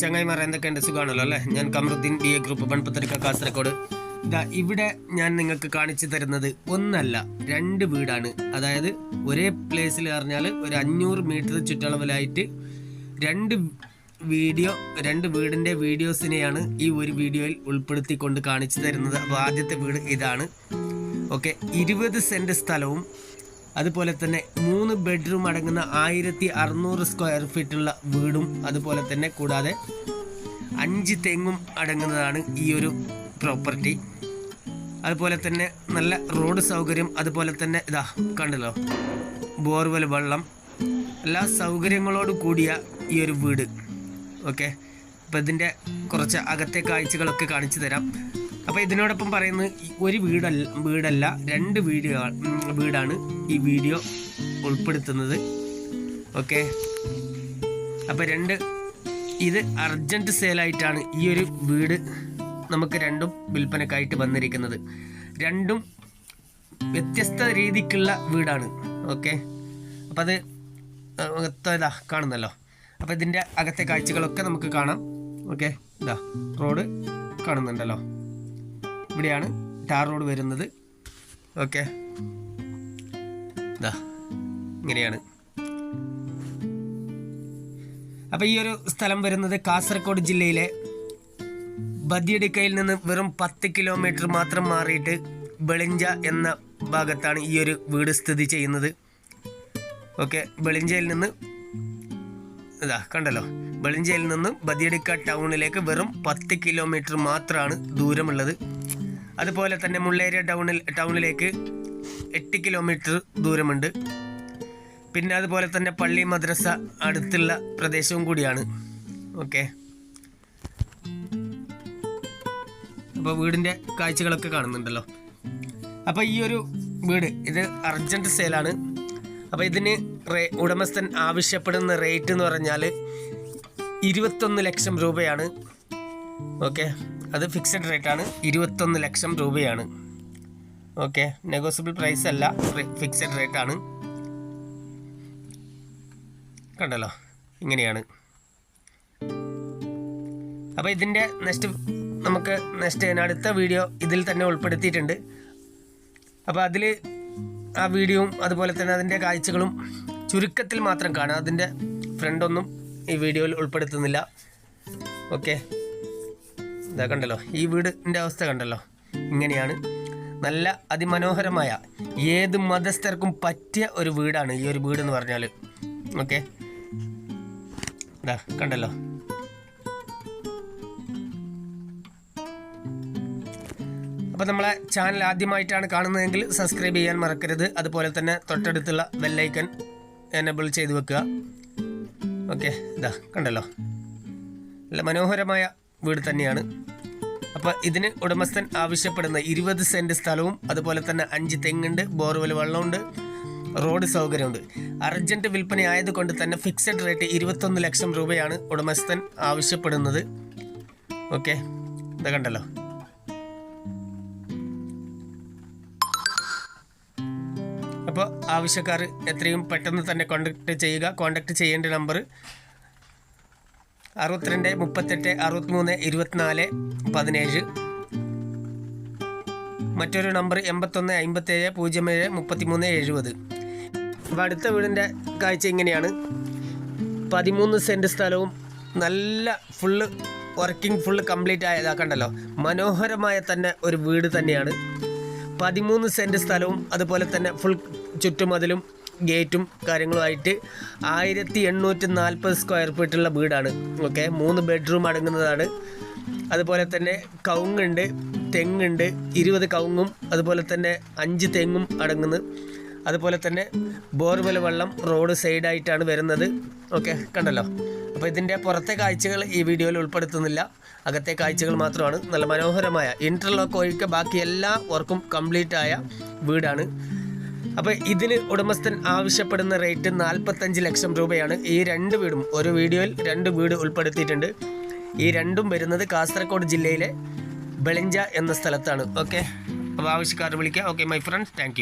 ചങ്ങായിമാർ എന്തൊക്കെയുണ്ട്? സുഖമാണല്ലോ അല്ലേ? ഞാൻ കമറുദ്ദീൻ ബി എ ഗ്രൂപ്പ് പൺപത്രിക കാസർഗോഡ്. ഇതാ ഇവിടെ ഞാൻ നിങ്ങൾക്ക് കാണിച്ചു തരുന്നത് ഒന്നല്ല രണ്ട് വീടാണ്. അതായത് ഒരേ പ്ലേസിൽ പറഞ്ഞാൽ ഒരു അഞ്ഞൂറ് മീറ്റർ ചുറ്റളവിലായിട്ട് രണ്ട് വീഡിയോ രണ്ട് വീടിന്റെ വീഡിയോസിനെയാണ് ഈ ഒരു വീഡിയോയിൽ ഉൾപ്പെടുത്തിക്കൊണ്ട് കാണിച്ചു തരുന്നത്. അപ്പോൾ ആദ്യത്തെ വീട് ഇതാണ്. ഓക്കെ ഇരുപത് സെന്റ് സ്ഥലവും അതുപോലെ തന്നെ മൂന്ന് ബെഡ്റൂം അടങ്ങുന്ന ആയിരത്തി അറുന്നൂറ് സ്ക്വയർ ഫീറ്റുള്ള വീടും അതുപോലെ തന്നെ കൂടാതെ അഞ്ച് തെങ്ങും അടങ്ങുന്നതാണ് ഈ ഒരു പ്രോപ്പർട്ടി അതുപോലെ തന്നെ നല്ല റോഡ് സൗകര്യം അതുപോലെ തന്നെ ഇതാ കണ്ടല്ലോ ബോർവെൽ വെള്ളം എല്ലാ സൗകര്യങ്ങളോട് കൂടിയ ഈ ഒരു വീട്. ഓക്കെ അപ്പോൾ ഇതിന്റെ കുറച്ച് അകത്തെ കാഴ്ചകളൊക്കെ കാണിച്ചു തരാം. അപ്പോൾ ഇതിനോടൊപ്പം പറയുന്നത് ഒരു വീടല്ല വീടല്ല രണ്ട് വീഡിയോ വീടാണ് ഈ വീഡിയോ ഉൾപ്പെടുത്തുന്നത്. ഓക്കെ അപ്പോൾ രണ്ട് ഇത് അർജന്റ് സെയിലായിട്ടാണ് ഈ ഒരു വീട് നമുക്ക് രണ്ടും വിൽപ്പനക്കായിട്ട് വന്നിരിക്കുന്നത്. രണ്ടും വ്യത്യസ്ത രീതിക്കുള്ള വീടാണ്. ഓക്കെ അപ്പോൾ അത് ഇതാ കാണുന്നല്ലോ. അപ്പോൾ ഇതിന്റെ അകത്തെ കാഴ്ചകളൊക്കെ നമുക്ക് കാണാം. ഓക്കെ ഇതാ റോഡ് കാണുന്നുണ്ടല്ലോ. ഇവിടെയാണ് ടാർ റോഡ് വരുന്നത്. ഓക്കെ. ഇതാ ഇങ്ങനെയാണ്. അപ്പോൾ ഈ ഒരു സ്ഥലം വരുന്നത് കാസർഗോഡ് ജില്ലയിലെ ബദിയടിക്കയിൽ നിന്ന് വെറും പത്ത് കിലോമീറ്റർ മാത്രം മാറിയിട്ട് ബെളിഞ്ച എന്ന ഭാഗത്താണ് ഈ ഒരു വീട് സ്ഥിതി ചെയ്യുന്നത്. ഓക്കെ ബെളിഞ്ചയിൽ നിന്ന് ഇതാ കണ്ടല്ലോ. ബെളിഞ്ചയിൽ നിന്ന് ബദിയടിക്ക ടൗണിലേക്ക് വെറും പത്ത് കിലോമീറ്റർ മാത്രമാണ് ദൂരമുള്ളത്. അതുപോലെ തന്നെ മുള്ളേരിയ ടൗണിൽ ടൗണിലേക്ക് എട്ട് കിലോമീറ്റർ ദൂരമുണ്ട്. പിന്നെ അതുപോലെ തന്നെ പള്ളി മദ്രസ അടുത്തുള്ള പ്രദേശവും കൂടിയാണ്. ഓക്കെ. അപ്പോൾ വീടിന്റെ കാഴ്ചകളൊക്കെ കാണുന്നുണ്ടല്ലോ. അപ്പോൾ ഈ ഒരു വീട് ഇത് അർജന്റ് സെയിലാണ്. അപ്പോൾ ഇതിന് റേ ഉടമസ്ഥൻ ആവശ്യപ്പെടുന്ന റേറ്റ് എന്ന് പറഞ്ഞാൽ ഇരുപത്തൊന്ന് ലക്ഷം രൂപയാണ്. ഓക്കെ. അത് ഫിക്സഡ് റേറ്റാണ് ഇരുപത്തൊന്ന് ലക്ഷം രൂപയാണ്. ഓക്കെ. നെഗോസിബിൾ പ്രൈസ് അല്ല ഫിക്സഡ് റേറ്റാണ് കണ്ടല്ലോ? ഇങ്ങനെയാണ്. അപ്പോൾ ഇതിന്റെ നെക്സ്റ്റ് നമുക്ക് നെക്സ്റ്റ് അടുത്ത വീഡിയോ ഇതിൽ തന്നെ ഉൾപ്പെടുത്തിയിട്ടുണ്ട്. അപ്പോൾ അതിൽ ആ വീഡിയോയും അതുപോലെ തന്നെ അതിന്റെ കാഴ്ചകളും ചുരുക്കത്തിൽ മാത്രം കാണാം. അതിന്റെ ഫ്രണ്ടൊന്നും ഈ വീഡിയോയിൽ ഉൾപ്പെടുത്തുന്നില്ല. ഓക്കെ. ഇതാ കണ്ടല്ലോ ഈ വീടിന്റെ അവസ്ഥ കണ്ടല്ലോ. ഇങ്ങനെയാണ് നല്ല അതിമനോഹരമായ ഏത് മതസ്ഥർക്കും പറ്റിയ ഒരു വീടാണ് ഈ ഒരു വീട് എന്ന് പറഞ്ഞാൽ ഓക്കെ? ഇതാ കണ്ടല്ലോ. അപ്പോൾ നമ്മളെ ചാനൽ ആദ്യമായിട്ടാണ് കാണുന്നതെങ്കിൽ സബ്സ്ക്രൈബ് ചെയ്യാൻ മറക്കരുത്. അതുപോലെ തന്നെ തൊട്ടടുത്തുള്ള ബെല്ലൈക്കൺ എനബിൾ ചെയ്ത് വെക്കുക. ഓക്കെ ഇതാ കണ്ടല്ലോ. നല്ല മനോഹരമായ വീട് തന്നെയാണ്. അപ്പോൾ ഇതിന് ഉടമസ്ഥൻ ആവശ്യപ്പെടുന്ന ഇരുപത് സെന്റ് സ്ഥലവും അതുപോലെ തന്നെ അഞ്ച് തെങ്ങുണ്ട് ബോർവെൽ വെള്ളമുണ്ട് റോഡ് സൗകര്യമുണ്ട്. അർജന്റ് വിൽപ്പന ആയതുകൊണ്ട് തന്നെ ഫിക്സഡ് റേറ്റ് ഇരുപത്തൊന്ന് ലക്ഷം രൂപയാണ് ഉടമസ്ഥൻ ആവശ്യപ്പെടുന്നത്. ഓക്കെ ഇത് കണ്ടല്ലോ. അപ്പോൾ ആവശ്യക്കാർ എത്രയും പെട്ടെന്ന് തന്നെ കോൺടാക്ട് ചെയ്യുക കോൺടാക്ട് ചെയ്യേണ്ട നമ്പർ അറുപത്തിരണ്ട് മുപ്പത്തെട്ട് അറുപത്തിമൂന്ന് ഇരുപത്തിനാല് പതിനേഴ്. മറ്റൊരു നമ്പർ എൺപത്തൊന്ന് അമ്പത്തേഴ് പൂജ്യം ഏഴ് മുപ്പത്തിമൂന്ന് എഴുപത്. അപ്പോൾ അടുത്ത വീടിന്റെ കാഴ്ച ഇങ്ങനെയാണ്. പതിമൂന്ന് സെന്റ് സ്ഥലവും നല്ല ഫുള്ള് വർക്കിംഗ് ഫുള്ള് കംപ്ലീറ്റ് ആയതാ കണ്ടല്ലോ. മനോഹരമായ തന്നെ ഒരു വീട് തന്നെയാണ്. പതിമൂന്ന് സെന്റ് സ്ഥലവും അതുപോലെ തന്നെ ഫുൾ ചുറ്റുമതിലും ഗേറ്റും കാര്യങ്ങളുമായിട്ട് ആയിരത്തി എണ്ണൂറ്റി നാൽപ്പത് സ്ക്വയർ ഫീറ്റുള്ള വീടാണ്. ഓക്കെ മൂന്ന് ബെഡ്റൂം അടങ്ങുന്നതാണ്. അതുപോലെ തന്നെ കവുങ്ങുണ്ട് തെങ്ങുണ്ട് ഇരുപത് കവുങ്ങും അതുപോലെ തന്നെ അഞ്ച് തെങ്ങും അടങ്ങുന്നു. അതുപോലെ തന്നെ ബോർവെൽ വെള്ളം റോഡ് സൈഡായിട്ടാണ് വരുന്നത്. ഓക്കെ കണ്ടല്ലോ? അപ്പോൾ ഇതിന്റെ പുറത്തെ കാഴ്ചകൾ ഈ വീഡിയോയിൽ ഉൾപ്പെടുത്തുന്നില്ല. അകത്തെ കാഴ്ചകൾ മാത്രമാണ്. നല്ല മനോഹരമായ ഇന്റർലോക്ക് ഒഴികെ ബാക്കി എല്ലാ വർക്കും കംപ്ലീറ്റ് ആയ വീടാണ്. അപ്പോൾ ഇതിന് ഉടമസ്ഥൻ ആവശ്യപ്പെടുന്ന റേറ്റ് നാൽപ്പത്തഞ്ച് ലക്ഷം രൂപയാണ്. ഈ രണ്ട് വീടും ഒരു വീഡിയോയിൽ രണ്ട് വീട് ഉൾപ്പെടുത്തിയിട്ടുണ്ട്. ഈ രണ്ടും വരുന്നത് കാസർഗോഡ് ജില്ലയിലെ ബെളിഞ്ച എന്ന സ്ഥലത്താണ്. ഓക്കെ അപ്പോൾ ആവശ്യക്കാർ വിളിക്കുക ഓക്കെ മൈ ഫ്രണ്ട്സ് താങ്ക്